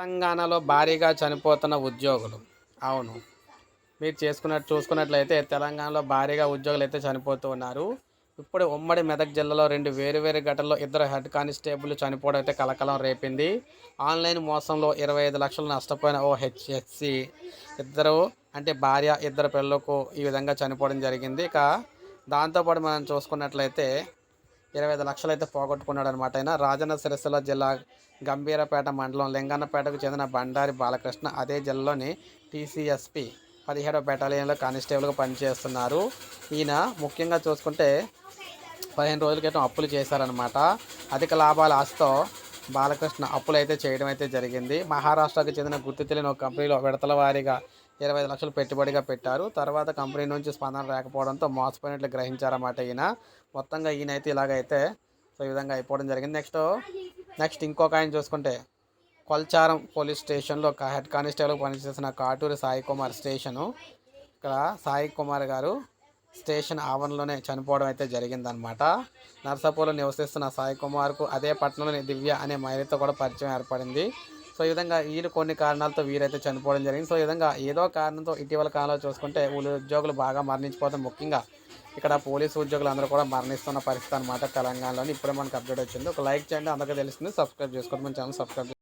తెలంగాణలో భారీగా చనిపోతున్న ఉద్యోగులు. అవును. మీరు చేసుకున్నట్టు చూసుకున్నట్లయితే తెలంగాణలో భారీగా ఉద్యోగులు అయితే చనిపోతూ ఉన్నారు. ఇప్పుడు ఉమ్మడి మెదక్ జిల్లాలో రెండు వేరు వేరు ఘటనలో ఇద్దరు హెడ్ కానిస్టేబుల్ చనిపోవడం అయితే కలకలం రేపింది. ఆన్లైన్ మోసంలో ఇరవై ఐదు లక్షలు నష్టపోయిన ఓ హెచ్ఎస్సి ఇద్దరు అంటే భార్య ఇద్దరు పిల్లలకు ఈ విధంగా చనిపోవడం జరిగింది. ఇక దాంతోపాటు మనం చూసుకున్నట్లయితే ఇరవై ఐదు లక్షలు అయితే పోగొట్టుకున్నాడు అనమాట ఆయన. రాజన్న సిరిసిల్ల జిల్లా గంభీరపేట మండలం లింగన్నపేటకు చెందిన బండారి బాలకృష్ణ అదే జిల్లాలోని టీసీఎస్పి పదిహేడవ బెటాలియన్లో కానిస్టేబుల్గా పనిచేస్తున్నారు. ఈయన ముఖ్యంగా చూసుకుంటే పదిహేను రోజుల క్రితం అప్పులు చేశారనమాట అధిక లాభాల ఆశతో బాలకృష్ణ అప్పులు అయితే చేయడం అయితే జరిగింది. మహారాష్ట్రకు చెందిన గుర్తు తెలియని ఒక కంపెనీలో విడతల వారీగా ఇరవై ఐదు లక్షలు పెట్టుబడిగా పెట్టారు. తర్వాత కంపెనీ నుంచి స్పందన రాకపోవడంతో మోసపోయినట్లు గ్రహించారన్నమాట ఈయన. మొత్తంగా ఈయన అయితే ఇలాగైతే సో ఈ విధంగా అయిపోవడం జరిగింది. నెక్స్ట్ నెక్స్ట్ ఇంకొక ఆయన చూసుకుంటే కొల్చారం పోలీస్ స్టేషన్లో హెడ్ కానిస్టేబుల్ పనిచేసిన కాటూరి సాయి కుమార్ స్టేషను. ఇక్కడ సాయి కుమార్ గారు స్టేషన్ ఆవరణలోనే చనిపోవడం అయితే జరిగిందనమాట నర్సాపూర్లో నివసిస్తున్న సాయి కుమార్కు అదే పట్టణంలోని దివ్య అనే మహిళతో కూడా పరిచయం ఏర్పడింది. సో ఈ విధంగా వీరు కొన్ని కారణాలతో వీరైతే చనిపోవడం జరిగింది. సో ఈ విధంగా ఏదో కారణంతో ఇటీవల కాలంలో చూసుకుంటే వీళ్ళు ఉద్యోగులు బాగా మరణించిపోతాం ముఖ్యంగా ఇక్కడ పోలీసు ఉద్యోగులు అందరూ కూడా మరణిస్తున్న పరిస్థితి అనమాట తెలంగాణలోని. ఇప్పుడే మనకు అప్డేట్ వచ్చింది. ఒక లైక్ చేయండి. అందరికీ తెలుస్తుంది. సబ్స్క్రైబ్ చేసుకోండి. మన ఛానల్ సబ్స్క్రైబ్